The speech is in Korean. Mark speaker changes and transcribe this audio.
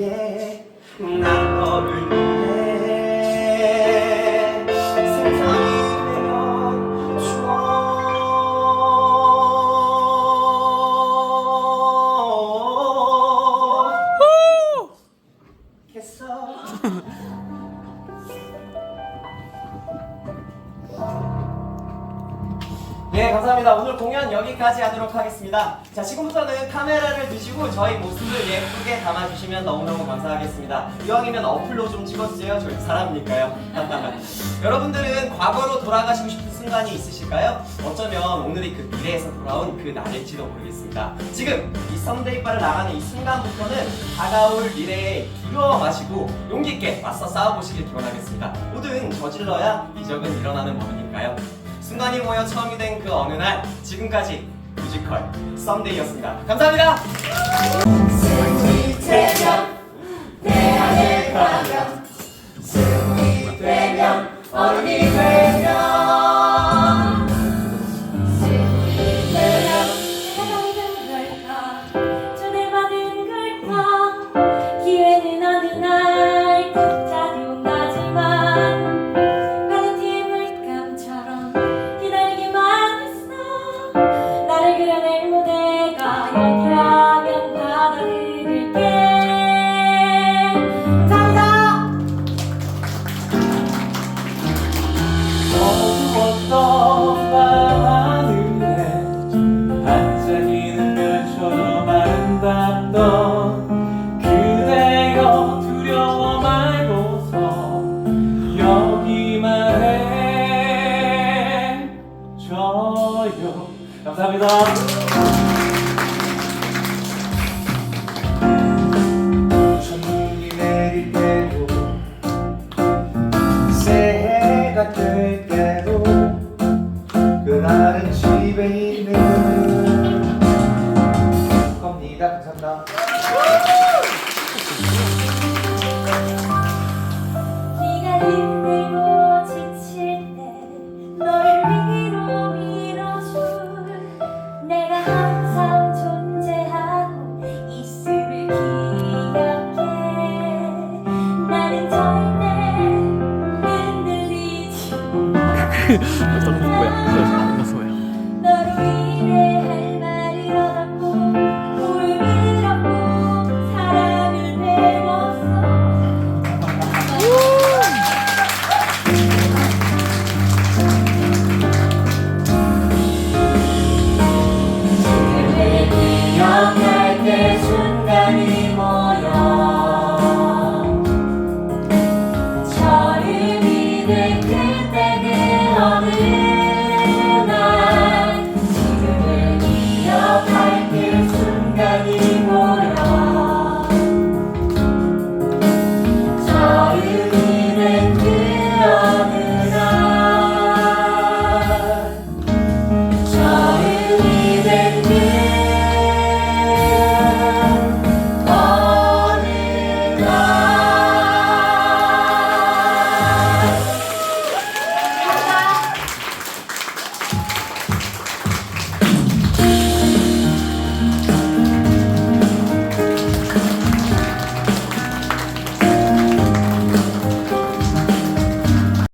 Speaker 1: 예, 위해 난 너를 위해 세상이 되어 주어. 겠어. 예, 감사합니다. 오늘 공연 여기까지 하도록 하겠습니다. 자, 지금부터는 카메라를 드시고 저희 모습을 예쁘게 담아주시면 너무너무 감사하겠습니다. 이왕이면 어플로 좀 찍어주세요. 저희 사람이니까요. 여러분들은 과거로 돌아가시고 싶은 순간이 있으실까요? 어쩌면 오늘이 그 미래에서 돌아온 그 날일지도 모르겠습니다. 지금 이 썸데이바를 나가는 이 순간부터는 다가올 미래에 두려워 마시고 용기 있게 맞서 싸워보시길 기원하겠습니다. 뭐든 저질러야 이적은 일어나는 법이니까요. 순간이 모여 처음이 된 그 어느 날 지금까지 뮤지컬 썸데이였습니다. 감사합니다.
Speaker 2: 승리 되면 내 안에 가면 승리 되면 어른이 되
Speaker 3: 아름답던 그대여 두려워 말고서 여기만 해줘요. 감사합니다
Speaker 4: 너로